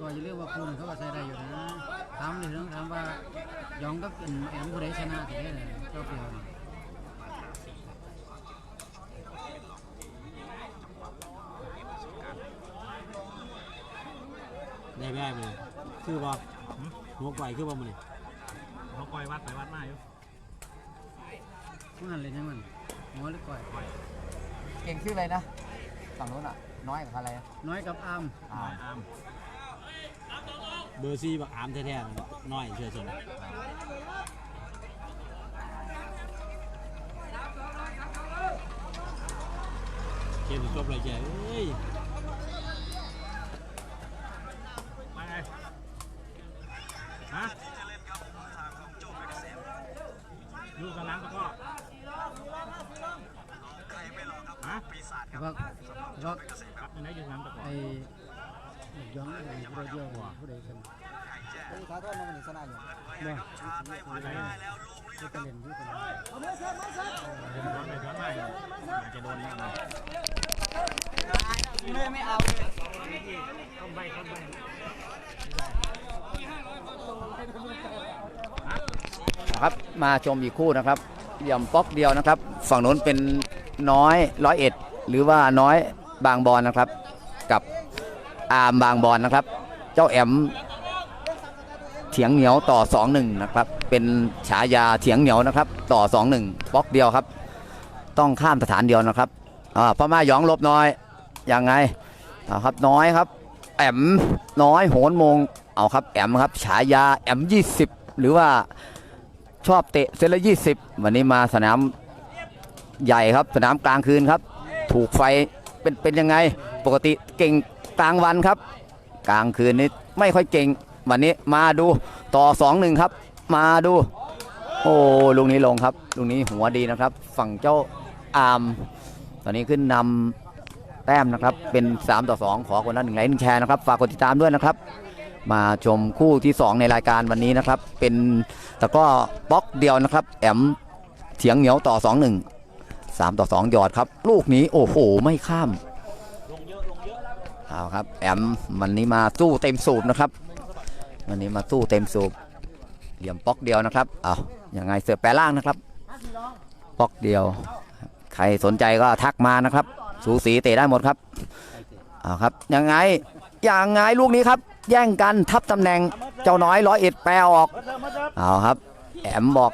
ก็อย่าเรียกว่าคุณเขาก็ใส่ได้อยู่นะถามเลยต้องถามว่ายองกับแอมผู้ใดชนะถึงได้เลยเจ้าเปียวนี่ได้แม่เลยคือบ่หัวไก่คือบ่มันนี่เขาคอยวัดไปวัดมาอยู่พวกนั้นเลยยังมันหัวหรือก้อย เก่งชื่ออะไรนะฝั่งนู้นอะ น้อยกับอะไรอะน้อยกับอามอ่าน้อยอามเบอร์ซีบักอามแท้ๆน้อยเชื่อชนเกมจบเลยแกเอ้ย มาไงฮะอยู่สนามตะกร้อฮะ แล้วก็แล้วก็ ครับอยู่ไหนอยู่สนามตะกร้อ ไอ้ยองไอ้ ผู้ใดเดียวกันผู้ใดกันขอโทษนะมันชนะอยู่บ่ผู้ใดผู้ใดเล่นผู้ใดเดินร้อนไปร้อนมาอยู่อาจจะโดนแน่เลยไม่ไม่เอาเลยเข้าใบเข้าใบครับมาชมอีกคู่นะครับเหลี่ยมป๊อกเดียวนะครับ ฝั่งนู้นเป็นน้อยร้อยเอ็ดหรือว่าน้อยบางบอนนะครับ อาร์มบางบอนนะครับ เจ้าแอมเถียงเหนียวต่อ2-1นะครับเป็นฉายาเถียงเหนียวนะครับ ต่อ2-1ป๊อกเดียวครับ ต้องข้ามสถานเดียวนะครับอ่าพม่าหยองลบน้อยยังไงเอาครับน้อยครับ แอมน้อยโหนมงเอาครับแอมครับฉายาแอม 20 หรือว่าชอบเตะเซนละ20วันนี้มาสนามใหญ่ครับสนามกลางคืนครับ ถูกไฟเป็นเป็นยังไง ปกติเก่ง กลางวันครับ กลางคืนนี้ไม่ค่อยเก่ง วันนี้มาดูต่อ2-1ครับ มาดู โอ้ลูกนี้ลงครับลูกนี้หัวดีนะครับ ฝั่งเจ้าอาร์มตอนนี้ขึ้นนำแต้มนะครับเป็น3ต่อ2ขอคนละหนึ่งไลค์หนึ่งแชร์นะครับฝากกดติดตามด้วยนะครับมาชมคู่ที่ 2 ในรายการวันนี้นะครับ เป็นตะก้อป๊อกเดียวนะครับ แอมเถียงเหนียวต่อ 2 1 3 ต่อ 2 หยอดครับ ลูกนี้โอ้โห ไม่ข้าม เอาครับแอมวันนี้มาสู้เต็มสูบนะครับ วันนี้มาสู้เต็มสูบเหลี่ยมป๊อกเดียวนะครับเอาอย่างไงเสือแปรล่างนะครับป๊อกเดียว ใครสนใจก็ทักมานะครับสูสีเตะได้หมดครับเอาครับยังไงอยังไงลูกนี้ครับ แย่งกันทับตำแหน่งเจ้าน้อยร้อยเอ็ดแปรออกเอาครับ แอมบอก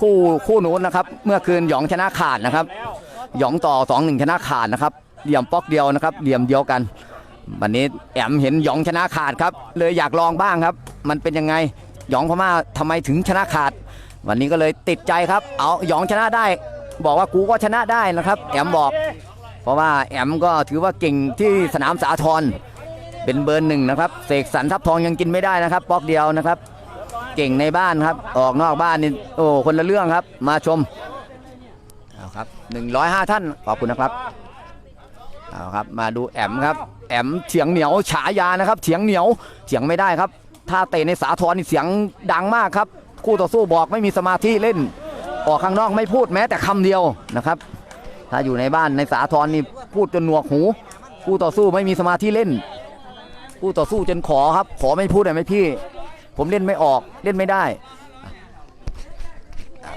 คู่คู่นู้นนะครับ เมื่อคืนหยองชนะขาดนะครับ หยองต่อสองหนึ่งชนะขาดนะครับ เหลี่ยมป๊อกเดียวนะครับเหลี่ยมเดียวกัน วันนี้แอมเห็นหยองชนะขาดครับ เลยอยากลองบ้างครับ มันเป็นยังไงหยองพม่าทำไมถึงชนะขาด วันนี้ก็เลยติดใจครับ เอาหยองชนะได้ บอกว่ากูก็ชนะได้นะครับ แอมบอก เพราะว่าแอมก็ถือว่าเก่งที่สนามสาทรเป็นเบอร์หนึ่งนะครับเสกสรรทับทองยังกินไม่ได้นะครับป๊อกเดียวนะครับ เก่งในบ้านครับ ออกนอกบ้านนี่โอ้คนละเรื่องครับ มาชมเอาครับ105 ท่านขอบคุณนะครับ เอาครับ มาดูแอมครับ แอมเฉียงเหนียวฉายานะครับเฉียงเหนียวเฉียงไม่ได้ครับ ถ้าเตะในสาทรนี่เสียงดังมากครับ คู่ต่อสู้บอกไม่มีสมาธิเล่น ออกข้างนอกไม่พูดแม้แต่คำเดียวนะครับ ถ้าอยู่ในบ้านในสาทรนี่พูดจนหนวกหู คู่ต่อสู้ไม่มีสมาธิเล่น คู่ต่อสู้จนขอครับ ขอไม่พูดได้ไหมพี่ ผมเล่นไม่ออกเล่นไม่ได้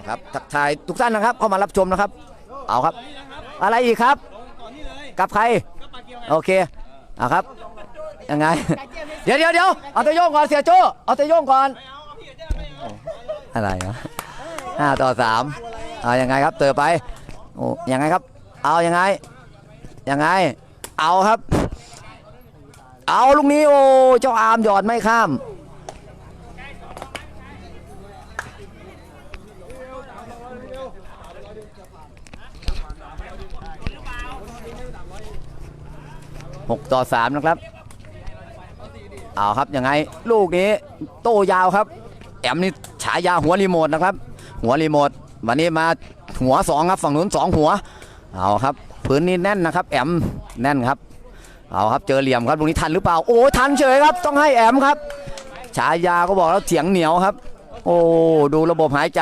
ครับทักทายทุกท่านนะครับเข้ามารับชมนะครับ เอาครับ อะไรอีกครับ กับใคร โอเคเอาครับ ยังไง เดี๋ยวเดี๋ยวเดี๋ยวเอาตัวโยงก่อนเสียโจ้เอาตัวโยงก่อน อะไรวะห้าต่อสามเอายังไงครับเตอไปโอ้ยังไงครับ เอายังไง ยังไง เอาครับ เอาลูกนี้โอ้เจ้าอามหยอดไม่ข้าม หกต่อสามนะครับ เอาครับยังไงลูกนี้โต้ยาวครับ แอมนี่ฉายาหัวรีโมทนะครับ หัวรีโมทวันนี้มาหัวสองครับฝั่งนู้นสองหัว เอาครับพื้นนี้แน่นนะครับ แอมแน่นครับ เอาครับเจอเหลี่ยมครับตรงนี้ทันหรือเปล่าโอ้ทันเฉยครับ ต้องให้แอมครับฉายาก็บอกแล้วเสียงเหนียวครับ โอ้ดูระบบหายใจ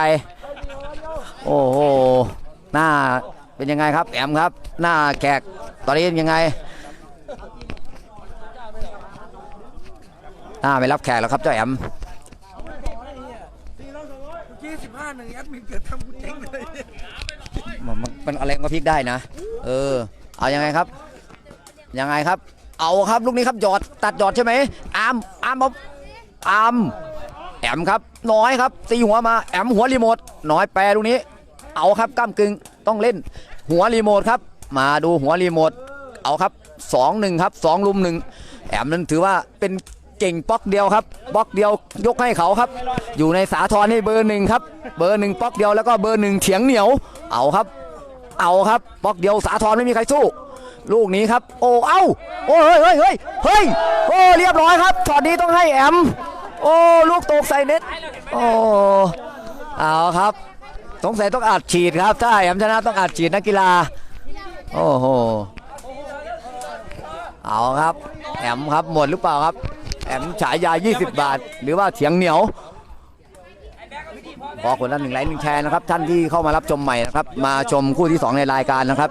โอ้โหหน้าเป็นยังไงครับ แอมครับ หน้าแขกตอนนี้ยังไง หน้าไม่รับแขกแล้วครับเจ้าแอมยี่สิบห้าหนึ่งแอดมินเกิดทำกูเจ๊งเลยมันมันมันอะไรก็พลิกได้นะ เออ เอายังไงครับ ยังไงครับ เอาครับลูกนี้ครับหยอดตัดหยอดใช่ไหมอามอามเอาอามแอมครับ น้อยครับตีหัวมาแอมหัวรีโมทน้อยแปรลูกนี้ เอาครับก้ามกึ่งต้องเล่น หัวรีโมทครับ มาดูหัวรีโมทเอาครับสองหนึ่งครับสองลุมหนึ่งแอมนั้นถือว่าเป็น เก่งป๊อกเดียวครับป๊อกเดียวยกให้เขาครับ อยู่ในสาทรนี่เบอร์หนึ่งครับ เบอร์หนึ่งป๊อกเดียวแล้วก็เบอร์หนึ่งเถียงเหนียวเอาครับ เอาครับบล็อกเดียวสาทรไม่มีใครสู้ ลูกนี้ครับ โอ้เอ้าโอ้เฮ้ยเฮ้ยเฮ้ยเฮ้ยโอ้เรียบร้อยครับช็อตนี้ต้องให้แอมโอ้ลูกตกใส่เน็ตโอ้เอาครับสงสัยต้องอัดฉีดครับถ้าแอมชนะต้องอัดฉีดนักกีฬาโอ้โหเอาครับแอมครับหมดหรือเปล่าครับ แอมฉายา 20 บาท หรือว่าเถียงเหนียว ขอคนละหนึ่งไลค์หนึ่งแชร์นะครับ ท่านที่เข้ามารับชมใหม่นะครับ มาชมคู่ที่ 2 ในรายการนะครับ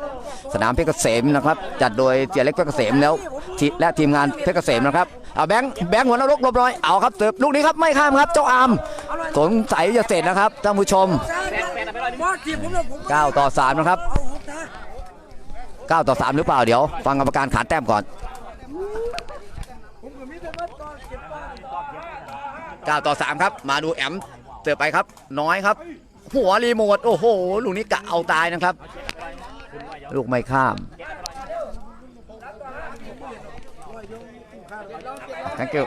สนามเพชรเกษมนะครับ จัดโดยเจียเล็กเพชรเกษมแล้วทีและทีมงานเพชรเกษมนะครับเอาแบงค์แบงค์หัวนรกลบร้อยเอาครับเสิร์ฟลูกนี้ครับไม่ข้ามครับเจ้าอามสงสัยจะเสร็จนะครับท่านผู้ชมเลยผม9ต่อ 3 นะครับเกนะ9ต่อ 3 หรือเปล่าเดี๋ยว ฟังกรรมการขาดแต้มก่อน ผมกับมิสเตอร์บัสก่อนเก็บบ้าน 9 ต่อ 3 ครับ มาดูแอมเสิร์ฟไปครับ น้อยครับ หัวรีโมท โอ้โห ลูกนี้กะเอาตายนะครับ ลูกไม่ข้ามทังเกิล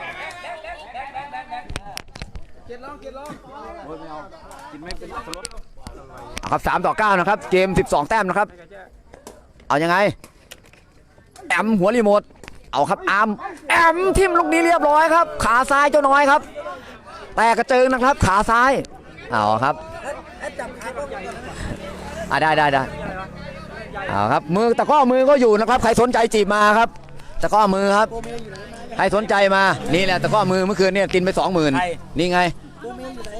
เก็บลอบลองเอาครับ3ต่อ9นะครับ เกม12แต้มนะครับ เอายังไง แอมหัวรีโมท เอาครับอาร์มแอมทิมลูกนี้เรียบร้อยครับ ขาซ้ายเจ้าน้อยครับ แต่กระเจิงนะครับ ขาซ้ายเอาครับแอดจับขาต้องก่อนนะอะได้ได้ได้เอาครับมือตะกร้อมือก็อยู่นะครับ ใครสนใจจีบมาครับตะกร้อมือครับโกเมย์อยู่ไหนมาใครสนใจมา นี่แหละตะกร้อมือเมื่อคืนเนี่ยกินไปสองหมื่นนี่ไงโกเมย์อยู่ไหน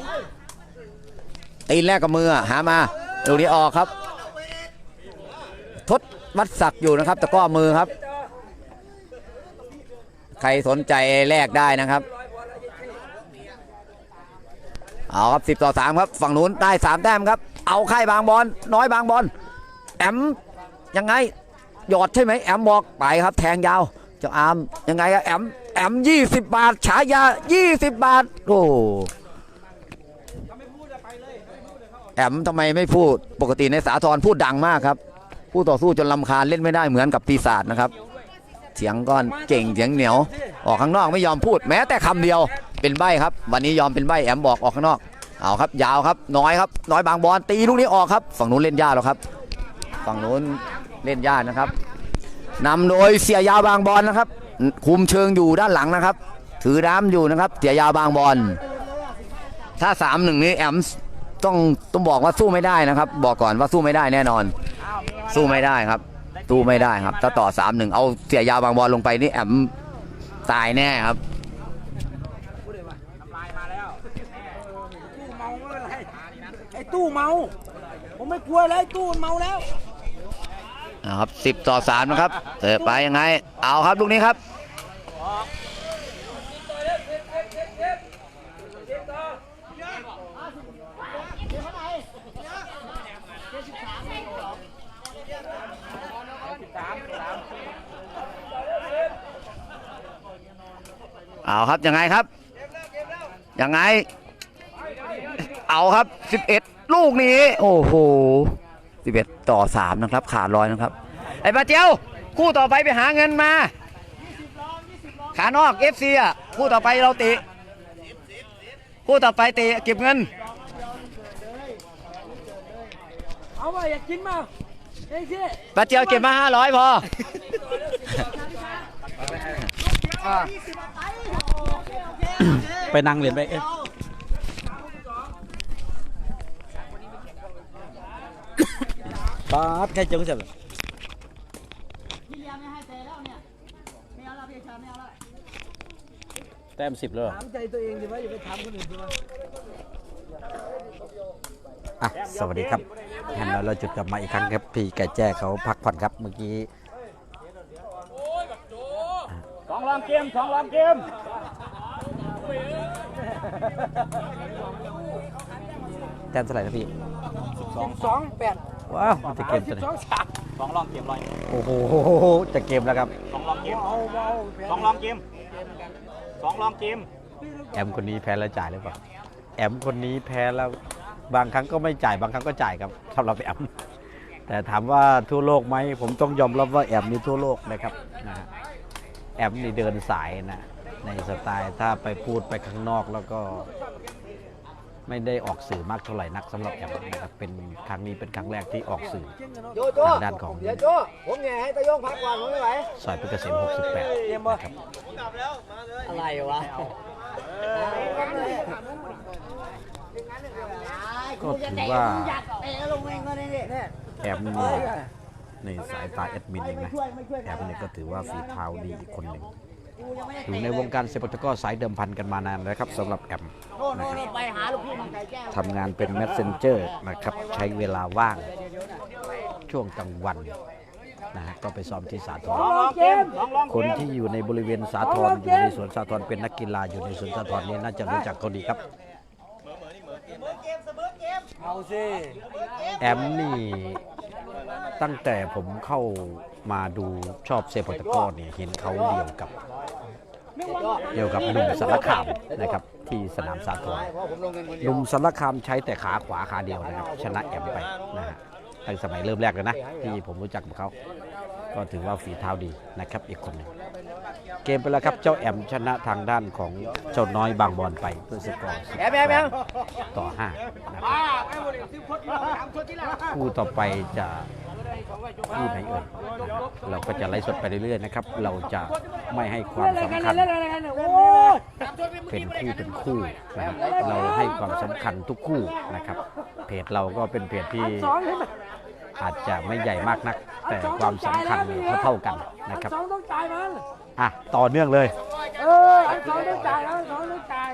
ตีนแรกกับมืออะหามาลูกนี้ออกครับ ทดวัดศักดิ์อยู่นะครับตะกร้อมือครับ ใครสนใจแลกได้นะครับ เอาครับ 10 ต่อ 3 ครับ ฝั่งนู้นได้ 3 แต้มครับ เอาค่ายบางบอลน้อยบางบอลแอมยังไงหยอดใช่ไหมแอมบอกไปครับแทงยาวเจ้าอามยังไงอะแอมแอม20 บาทฉายา 20 บาทโอ้แอมทำไมไม่พูดปกติในสาทรพูดดังมากครับผู้ต่อสู้จนลำคาญเล่นไม่ได้เหมือนกับปีศาจนะครับเสียงก้อนเก่งเสียงเหนียว ออกข้างนอกไม่ยอมพูดแม้แต่คำเดียว เป็นใบครับ วันนี้ยอมเป็นใบแอมบอกออกข้างนอก เอาครับ ยาวครับน้อยครับ น้อยบางบอลตีลูกนี้ออกครับ ฝั่งนู้นเล่นยากแล้วครับ ฝั่งนู้นเล่นยากนะครับนำโดยเสียยาวบางบอลนะครับ คุมเชิงอยู่ด้านหลังนะครับ ถือน้ำอยู่นะครับ เสียยาวบางบอลถ้าสามหนึ่งนี้แอมต้องต้องบอกว่าสู้ไม่ได้นะครับ บอกก่อนว่าสู้ไม่ได้แน่นอน สู้ไม่ได้ครับสู้ไม่ได้ครับ ถ้าต่อสามหนึ่งเอาเสียยาวบางบอลลงไปนี่แอมตายแน่ครับ ตู้เมาไม่เป็นไรไอ้ ตู้เมา ผมไม่กลัวแล้วไอ้ตู้มันเมาแล้วนะครับสิบต่อสามนะครับเสิร์ฟไปยังไง เอาครับลูกนี้ครับเอาครับยังไงครับยังไง เอาครับ 11 ลูกนี้ โอ้โห11ต่อ3นะครับ ขาดลอยนะครับ ไอ้ปาเจียวคู่ต่อไปไปหาเงินมา ขานอก FC อะคู่ต่อไปเราติคู่ต่อไปติเก็บเงิน เอาว่าอยากกินมาเอ้ยพี่ปาเจียวเก็บมา500พอ ไปนั่งเรียนไปเอ๊ะ ปาดใครเจังเสียบแต้มสิบเลยเหรอถามใจตัวเองดิว่าอย่าไปถามคนอื่นดิว่าอะสวัสดีครับงั้นเราเราจุดกลับมาอีกครั้งครับพี่ไก่แจ้เขาพักผ่อนครับเมื่อกี้สองรองเกมสองรองเกมแต้มเท่าไหร่นะพี่สองสองแปด ว้าวจะเกมสิจะบไหนสองสามสองลองเกมลอยโอ้โหจะเกมแล้วครับสองลองเกมเอาเอาสองลองเกมสองลองเกมแอมคนนี้แพ้แล้วจ่ายหรือเปล่าแอมคนนี้แพ้แล้วบางครั้งก็ไม่จ่ายบางครั้งก็จ่ายครับสำหรับแอมแต่ถามว่าทั่วโลกไหมผมต้องยอมรับว่าแอมนี่ทั่วโลกนะครับนะฮะแอมนี่เดินสายนะในสไตล์ถ้าไปพูดไปข้างนอกแล้วก็ ไม่ได้ออกสื่อมากเท่าไหร่นักสำหรับแอมนะครับเป็นครั้งนี้เป็นครั้งแรกที่ออกสื่อ โจโจทางด้านของ เดี๋ยวโจผมเนี่ยให้ตะโยงพักก่อนผมไม่ไหวซอยเพชรเกษม 68นะครับอะไรวะก็ถือว่าเตะลงเองก็ได้เนี่ยแอมในสายตาแอดมินเองนะแอมเนี่ยก็ถือว่าฝีเท้าดีอีกคนหนึ่ง อยู่ในวงการเซปักตะกร้อสายเดิมพันกันมานานนะครับสำหรับแอมโน่นโน่นไปหาลูกพี่มาไก่แก้วทำงานเป็นแมสเซนเจอร์นะครับใช้เวลาว่างช่วงกลางวันนะฮะก็ไปซ้อมที่สาทรสองลองเกมสองลองเกคนมที่อยู่ในบริเวณสาทรอยู่ในสวนสาทรเป็นนักกีฬาอยู่ในสวนสาทรนี้น่าจะรู้จักเขาดีครับเอาสิแอมนี่ตั้งแต่ผมเข้า มาดูชอบเซปตะกร้อเนี่ยเห็นเขาเดียวกับเดียวกับหนุ่มสารคามนะครับที่สนามสาทรเพราะผมลงเงินหนุ่มสารคามใช้แต่ขาขวาขาเดียวนะครับชนะแอมไปนะฮะตั้งสมัยเริ่มแรกเลยนะที่ผมรู้จักกับเขาก็ถือว่าฝีเท้าดีนะครับอีกคนหนึ่งเกมไปแล้วครับเจ้าแอมชนะทางด้านของเจ้าน้อยบางบอลไปด้วยสกอร์แอมแอมแอมต่อ5นะครับคู่ต่อไปจะ คู่ไหนเอ่ยเราก็จะไล่สดไปเรื่อยๆนะครับ เราจะไม่ให้ความสำคัญเป็นคู่เป็นคู่นะครับเราให้ความสำคัญทุกคู่นะครับ เพจเราก็เป็นเพจที่อาจจะไม่ใหญ่มากนัก แต่ความสำคัญเนี่ยเท่าๆกันนะครับองต้องจ่ายมันอะต่อเนื่องเลย เออสองต้องจ่ายแล้วสองต้องจ่าย